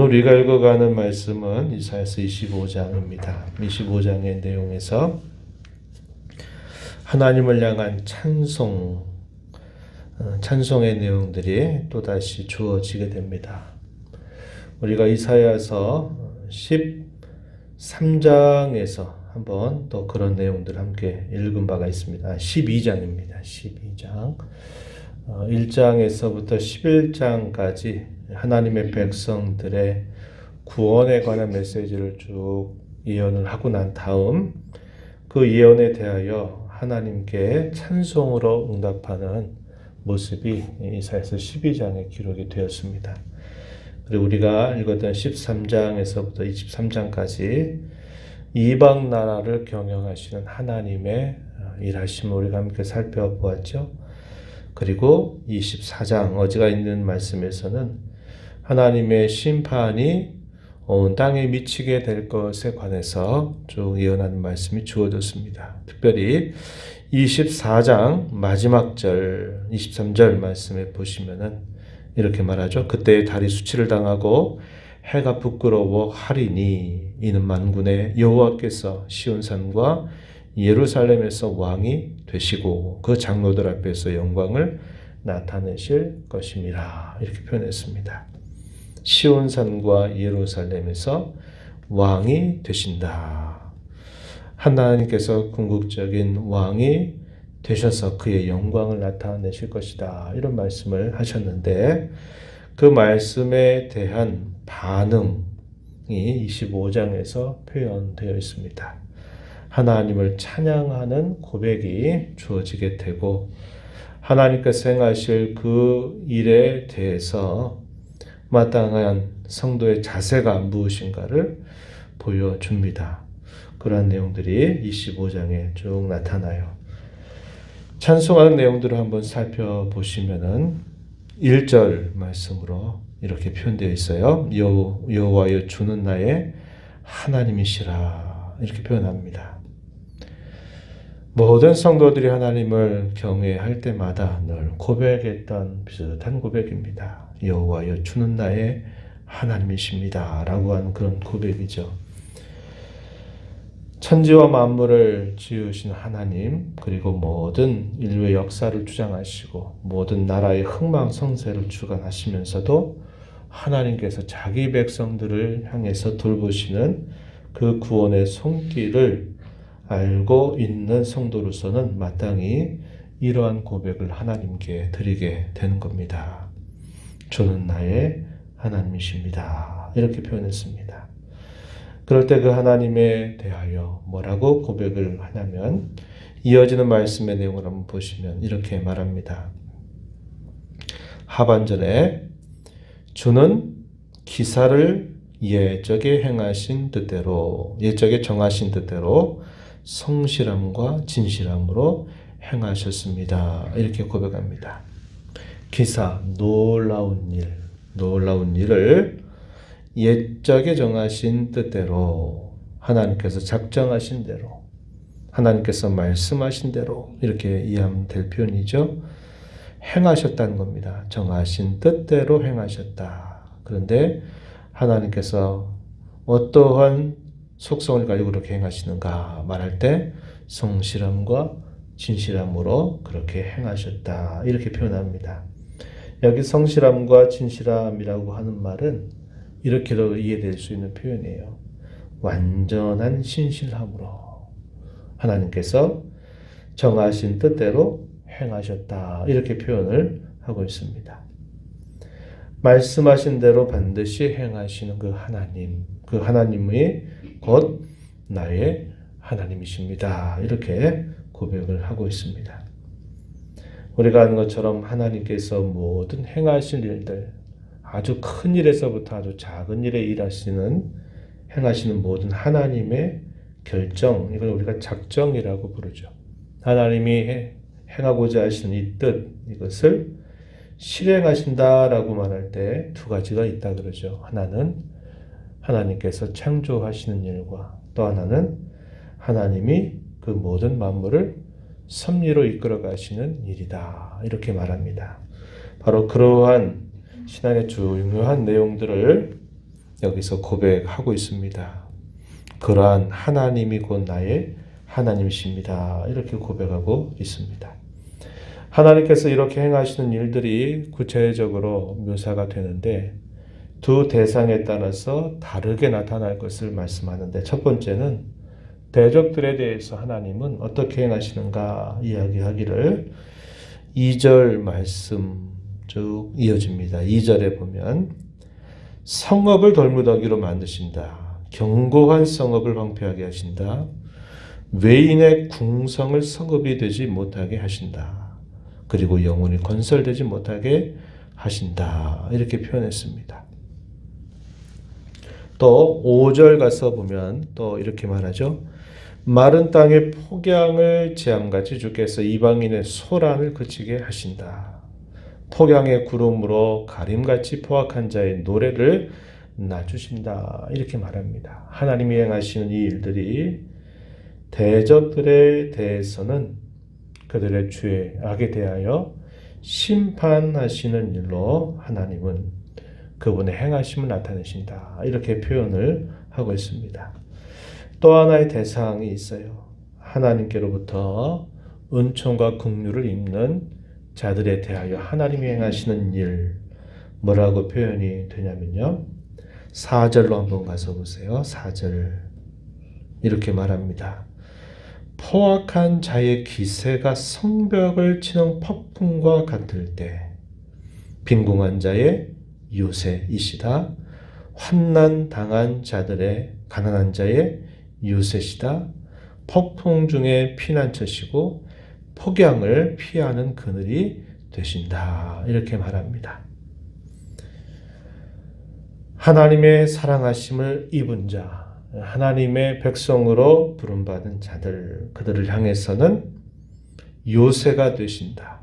오늘 우리가 읽어가는 말씀은 이사야서 25장입니다. 25장의 내용에서 하나님을 향한 찬송, 어, 찬송의 내용들이 또다시 주어지게 됩니다. 우리가 이사야서 13장에서 한번 또 그런 내용들을 함께 읽은 바가 있습니다. 12장입니다. 12장. 1장에서부터 11장까지 하나님의 백성들의 구원에 관한 메시지를 쭉 예언을 하고 난 다음 그 예언에 대하여 하나님께 찬송으로 응답하는 모습이 이사야서 12장에 기록이 되었습니다. 그리고 우리가 읽었던 13장에서부터 23장까지 이방 나라를 경영하시는 하나님의 일하심을 우리가 함께 살펴보았죠. 그리고 24장 어제가 있는 말씀에서는 하나님의 심판이 온 땅에 미치게 될 것에 관해서 쭉 예언하는 말씀이 주어졌습니다. 특별히 24장 마지막 절 23절 말씀에 보시면은 이렇게 말하죠. 그때 달이 수치를 당하고 해가 부끄러워 하리니 이는 만군의 여호와께서 시온산과 예루살렘에서 왕이 되시고 그 장로들 앞에서 영광을 나타내실 것임이라 이렇게 표현했습니다. 시온산과 예루살렘에서 왕이 되신다. 하나님께서 궁극적인 왕이 되셔서 그의 영광을 나타내실 것이다. 이런 말씀을 하셨는데 그 말씀에 대한 반응이 25장에서 표현되어 있습니다. 하나님을 찬양하는 고백이 주어지게 되고 하나님께서 행하실 그 일에 대해서 마땅한 성도의 자세가 무엇인가를 보여줍니다. 그러한 내용들이 25장에 쭉 나타나요. 찬송하는 내용들을 한번 살펴보시면은 1절 말씀으로 이렇게 표현되어 있어요. 여, 여호와여 주는 나의 하나님이시라 이렇게 표현합니다. 모든 성도들이 하나님을 경외할 때마다 늘 고백했던 비슷한 고백입니다. 여호와여 주는 나의 하나님이십니다 라고 하는 그런 고백이죠. 천지와 만물을 지으신 하나님 그리고 모든 인류의 역사를 주장하시고 모든 나라의 흥망성쇠를 주관하시면서도 하나님께서 자기 백성들을 향해서 돌보시는 그 구원의 손길을 알고 있는 성도로서는 마땅히 이러한 고백을 하나님께 드리게 되는 겁니다. 주는 나의 하나님이십니다. 이렇게 표현했습니다. 그럴 때 그 하나님에 대하여 뭐라고 고백을 하냐면 이어지는 말씀의 내용을 한번 보시면 이렇게 말합니다. 하반절에 주는 기사를 예적에 행하신 뜻대로 예적에 정하신 뜻대로 성실함과 진실함으로 행하셨습니다. 이렇게 고백합니다. 기사 놀라운 일 놀라운 일을 옛적에 정하신 뜻대로 하나님께서 작정하신 대로 하나님께서 말씀하신 대로 이렇게 이해하면 될 표현이죠. 행하셨다는 겁니다. 정하신 뜻대로 행하셨다. 그런데 하나님께서 어떠한 속성을 가지고 그렇게 행하시는가 말할 때 성실함과 진실함으로 그렇게 행하셨다. 이렇게 표현합니다. 여기 성실함과 진실함이라고 하는 말은 이렇게도 이해될 수 있는 표현이에요. 완전한 신실함으로 하나님께서 정하신 뜻대로 행하셨다. 이렇게 표현을 하고 있습니다. 말씀하신 대로 반드시 행하시는 그 하나님, 그 하나님이 곧 나의 하나님이십니다. 이렇게 고백을 하고 있습니다. 우리가 아는 것처럼 하나님께서 모든 행하실 일들, 아주 큰 일에서부터 아주 작은 일에 일하시는 행하시는 모든 하나님의 결정, 이걸 우리가 작정이라고 부르죠. 하나님이 행하고자 하시는 이 뜻, 이것을 실행하신다라고 말할 때 두 가지가 있다 그러죠. 하나는 하나님께서 창조하시는 일과 또 하나는 하나님이 그 모든 만물을 섭리로 이끌어 가시는 일이다. 이렇게 말합니다. 바로 그러한 신앙의 중요한 내용들을 여기서 고백하고 있습니다. 그러한 하나님이 곧 나의 하나님이십니다. 이렇게 고백하고 있습니다. 하나님께서 이렇게 행하시는 일들이 구체적으로 묘사가 되는데 두 대상에 따라서 다르게 나타날 것을 말씀하는데 첫 번째는 대적들에 대해서 하나님은 어떻게 행하시는가 이야기하기를 2절 말씀 쭉 이어집니다. 2절에 보면 성읍을 돌무더기로 만드신다. 견고한 성읍을 방패하게 하신다. 외인의 궁성을 성읍이 되지 못하게 하신다. 그리고 영혼이 건설되지 못하게 하신다. 이렇게 표현했습니다. 또 5절 가서 보면 또 이렇게 말하죠. 마른 땅의 폭양을 재앙같이 주께서 이방인의 소란을 그치게 하신다. 폭양의 구름으로 가림같이 포악한 자의 노래를 낮추신다. 이렇게 말합니다. 하나님이 행하시는 이 일들이 대적들에 대해서는 그들의 죄, 악에 대하여 심판하시는 일로 하나님은 그분의 행하심을 나타내신다. 이렇게 표현을 하고 있습니다. 또 하나의 대상이 있어요. 하나님께로부터 은총과 긍휼을 입는 자들에 대하여 하나님이 행하시는 일 뭐라고 표현이 되냐면요. 4절로 한번 가서 보세요. 4절 이렇게 말합니다. 포악한 자의 기세가 성벽을 치는 폭풍과 같을 때 빈궁한 자의 요새이시다. 환난 당한 자들의 가난한 자의 요새시다. 폭풍 중에 피난처시고 폭양을 피하는 그늘이 되신다. 이렇게 말합니다. 하나님의 사랑하심을 입은 자, 하나님의 백성으로 부름받은 자들, 그들을 향해서는 요새가 되신다.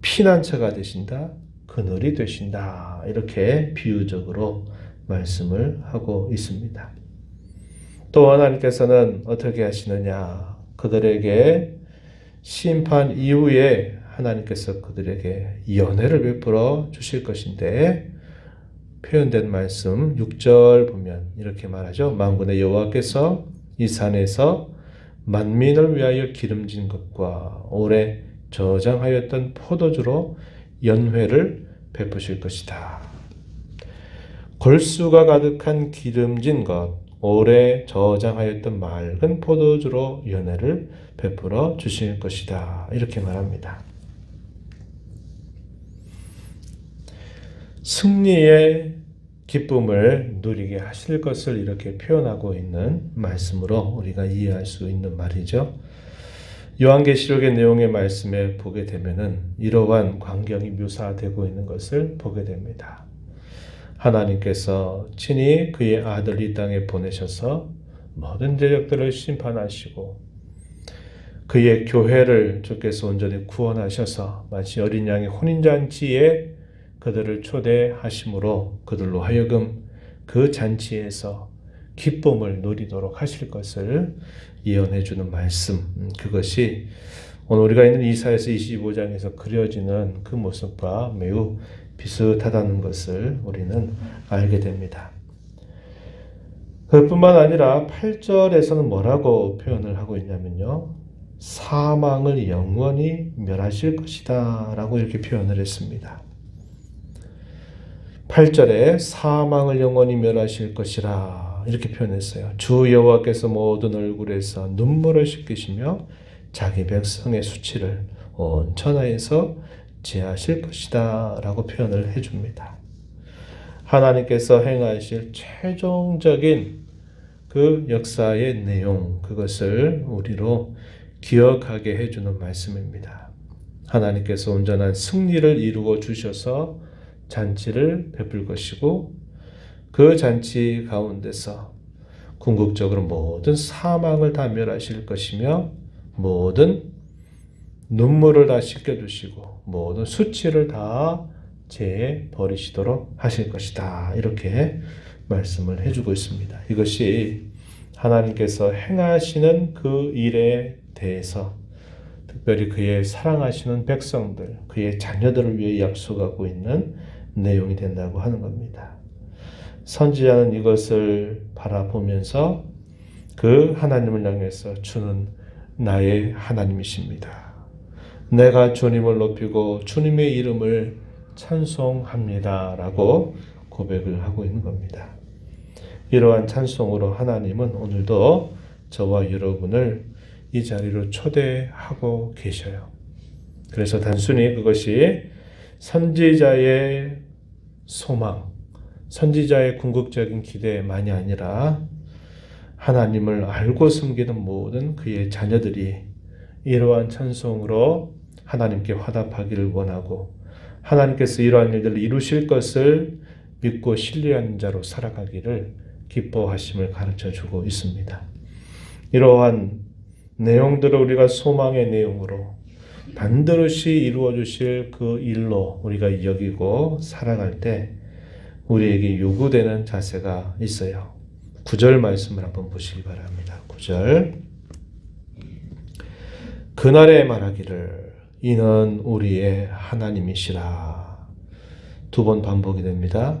피난처가 되신다. 그늘이 되신다. 이렇게 비유적으로 말씀을 하고 있습니다. 또 하나님께서는 어떻게 하시느냐? 그들에게 심판 이후에 하나님께서 그들에게 연회를 베풀어 주실 것인데 표현된 말씀 6절 보면 이렇게 말하죠. 만군의 여호와께서 이 산에서 만민을 위하여 기름진 것과 오래 저장하였던 포도주로 연회를 베푸실 것이다. 골수가 가득한 기름진 것, 오래 저장하였던 맑은 포도주로 연회를 베풀어 주실 것이다. 이렇게 말합니다. 승리의 기쁨을 누리게 하실 것을 이렇게 표현하고 있는 말씀으로 우리가 이해할 수 있는 말이죠. 요한계시록의 내용의 말씀에 보게 되면은 이러한 광경이 묘사되고 있는 것을 보게 됩니다. 하나님께서 친히 그의 아들 이 땅에 보내셔서 모든 대적들을 심판하시고 그의 교회를 주께서 온전히 구원하셔서 마치 어린 양의 혼인잔치에 그들을 초대하심으로 그들로 하여금 그 잔치에서 기쁨을 누리도록 하실 것을 예언해 주는 말씀. 음, 그것이 오늘 우리가 있는 이사에서 25장에서 그려지는 그 모습과 매우 비슷하다는 것을 우리는 알게 됩니다. 그뿐만 아니라 8절에서는 뭐라고 표현을 하고 있냐면요. 사망을 영원히 멸하실 것이다 라고 이렇게 표현을 했습니다. 8절에 사망을 영원히 멸하실 것이라 이렇게 표현했어요. 주 여호와께서 모든 얼굴에서 눈물을 씻기시며 자기 백성의 수치를 온 천하에서 제하실 것이다 라고 표현을 해줍니다. 하나님께서 행하실 최종적인 그 역사의 내용, 그것을 우리로 기억하게 해주는 말씀입니다. 하나님께서 온전한 승리를 이루어 주셔서 잔치를 베풀 것이고 그 잔치 가운데서 궁극적으로 모든 사망을 다 멸하실 것이며 모든 눈물을 다 씻겨주시고 모든 수치를 다 제 버리시도록 하실 것이다. 이렇게 말씀을 해주고 있습니다. 이것이 하나님께서 행하시는 그 일에 대해서 특별히 그의 사랑하시는 백성들, 그의 자녀들을 위해 약속하고 있는 내용이 된다고 하는 겁니다. 선지자는 이것을 바라보면서 그 하나님을 향해서 주는 나의 하나님이십니다. 내가 주님을 높이고 주님의 이름을 찬송합니다. 라고 고백을 하고 있는 겁니다. 이러한 찬송으로 하나님은 오늘도 저와 여러분을 이 자리로 초대하고 계셔요. 그래서 단순히 그것이 선지자의 소망, 선지자의 궁극적인 기대만이 아니라 하나님을 알고 섬기는 모든 그의 자녀들이 이러한 찬송으로 하나님께 화답하기를 원하고 하나님께서 이러한 일들을 이루실 것을 믿고 신뢰하는 자로 살아가기를 기뻐하심을 가르쳐 주고 있습니다. 이러한 내용들을 우리가 소망의 내용으로 반드시 이루어 주실 그 일로 우리가 여기고 살아갈 때 우리에게 요구되는 자세가 있어요. 9절 말씀을 한번 보시기 바랍니다. 9절. 그날에 말하기를 이는 우리의 하나님이시라. 두 번 반복이 됩니다.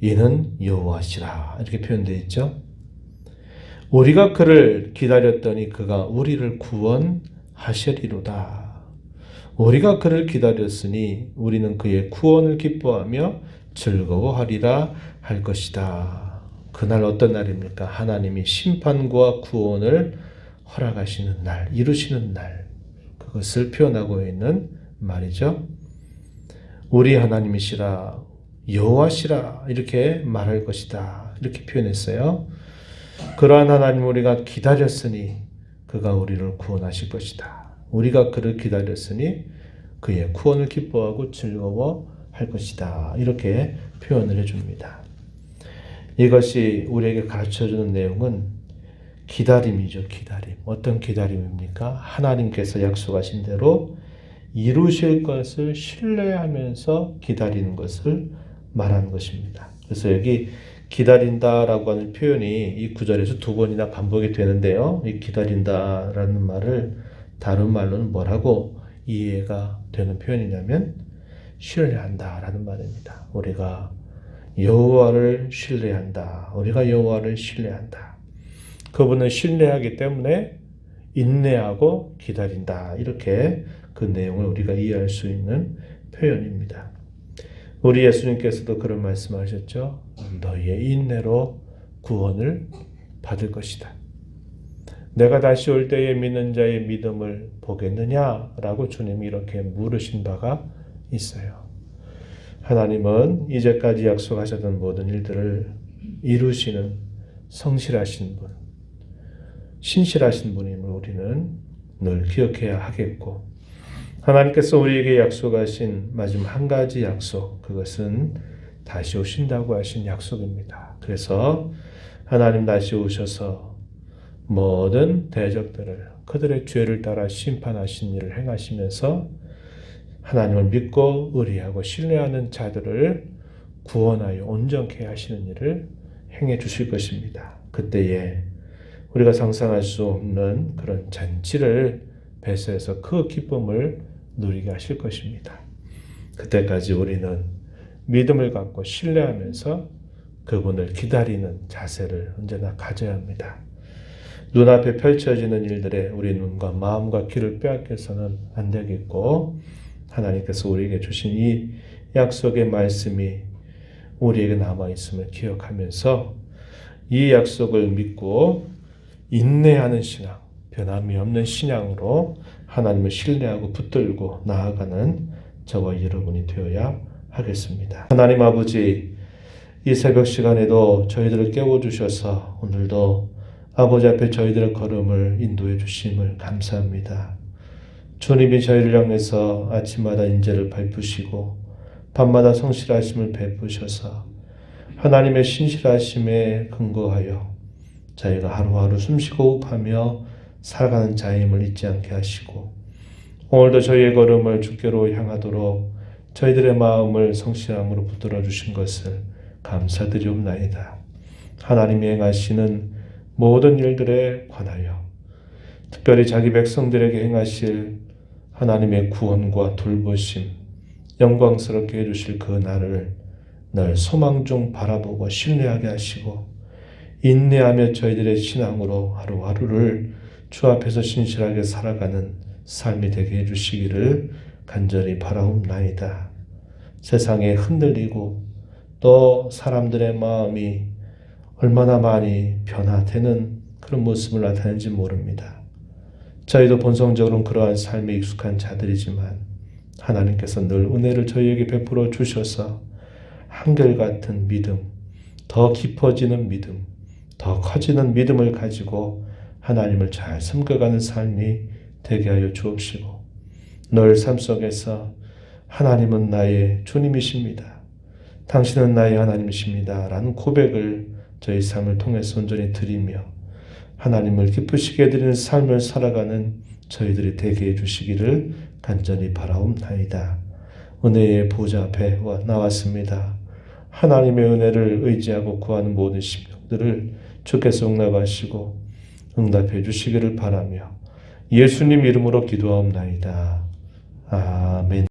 이는 여호와시라. 이렇게 표현되어 있죠. 우리가 그를 기다렸더니 그가 우리를 구원하시리로다. 우리가 그를 기다렸으니 우리는 그의 구원을 기뻐하며 즐거워하리라 할 것이다. 그날 어떤 날입니까? 하나님이 심판과 구원을 허락하시는 날, 이루시는 날. 그것을 표현하고 있는 말이죠. 우리 하나님이시라 여호와시라 이렇게 말할 것이다. 이렇게 표현했어요. 그러한 하나님 우리가 기다렸으니 그가 우리를 구원하실 것이다. 우리가 그를 기다렸으니 그의 구원을 기뻐하고 즐거워할 것이다. 이렇게 표현을 해줍니다. 이것이 우리에게 가르쳐 주는 내용은 기다림이죠, 기다림. 어떤 기다림입니까? 하나님께서 약속하신 대로 이루실 것을 신뢰하면서 기다리는 것을 말하는 것입니다. 그래서 여기 기다린다라고 하는 표현이 이 구절에서 두 번이나 반복이 되는데요. 이 기다린다라는 말을 다른 말로는 뭐라고 이해가 되는 표현이냐면 신뢰한다라는 말입니다. 우리가 여호와를 신뢰한다. 우리가 여호와를 신뢰한다. 그분을 신뢰하기 때문에 인내하고 기다린다. 이렇게 그 내용을 우리가 이해할 수 있는 표현입니다. 우리 예수님께서도 그런 말씀하셨죠. 너희의 인내로 구원을 받을 것이다. 내가 다시 올 때에 믿는 자의 믿음을 보겠느냐라고 주님이 이렇게 물으신 바가 있어요. 하나님은 이제까지 약속하셨던 모든 일들을 이루시는 성실하신 분, 신실하신 분임을 우리는 늘 기억해야 하겠고, 하나님께서 우리에게 약속하신 마지막 한 가지 약속, 그것은 다시 오신다고 하신 약속입니다. 그래서 하나님 다시 오셔서 모든 대적들을 그들의 죄를 따라 심판하신 일을 행하시면서 하나님을 믿고 의리하고 신뢰하는 자들을 구원하여 온전케 하시는 일을 행해 주실 것입니다. 그때에 우리가 상상할 수 없는 그런 잔치를 배서해서 그 기쁨을 누리게 하실 것입니다. 그때까지 우리는 믿음을 갖고 신뢰하면서 그분을 기다리는 자세를 언제나 가져야 합니다. 눈앞에 펼쳐지는 일들에 우리 눈과 마음과 귀를 빼앗겨서는 안 되겠고 하나님께서 우리에게 주신 이 약속의 말씀이 우리에게 남아 있음을 기억하면서 이 약속을 믿고 인내하는 신앙, 변함이 없는 신앙으로 하나님을 신뢰하고 붙들고 나아가는 저와 여러분이 되어야 하겠습니다. 하나님 아버지, 이 새벽 시간에도 저희들을 깨워주셔서 오늘도 아버지 앞에 저희들의 걸음을 인도해 주심을 감사합니다. 주님이 저희를 향해서 아침마다 인재를 베푸시고 밤마다 성실하심을 베푸셔서 하나님의 신실하심에 근거하여 저희가 하루하루 숨쉬고 호흡하며 살아가는 자임을 잊지 않게 하시고 오늘도 저희의 걸음을 주께로 향하도록 저희들의 마음을 성실함으로 붙들어 주신 것을 감사드리옵나이다. 하나님이 행하시는 모든 일들에 관하여 특별히 자기 백성들에게 행하실 하나님의 구원과 돌보심, 영광스럽게 해주실 그 날을 늘 소망 중 바라보고 신뢰하게 하시고 인내하며 저희들의 신앙으로 하루하루를 주 앞에서 신실하게 살아가는 삶이 되게 해주시기를 간절히 바라옵나이다. 세상에 흔들리고 또 사람들의 마음이 얼마나 많이 변화되는 그런 모습을 나타내는지 모릅니다. 저희도 본성적으로는 그러한 삶에 익숙한 자들이지만 하나님께서 늘 은혜를 저희에게 베풀어 주셔서 한결같은 믿음, 더 깊어지는 믿음, 더 커지는 믿음을 가지고 하나님을 잘 섬겨가는 삶이 되게 하여 주옵시고 늘 삶 속에서 하나님은 나의 주님이십니다. 당신은 나의 하나님이십니다. 라는 고백을 저희 삶을 통해서 온전히 드리며 하나님을 기쁘시게 드리는 삶을 살아가는 저희들이 되게 해주시기를 간절히 바라옵나이다. 은혜의 보좌 앞에 와- 나왔습니다. 하나님의 은혜를 의지하고 구하는 모든 심령들을 주께서 응답하시고 응답해 주시기를 바라며 예수님 이름으로 기도하옵나이다. 아멘.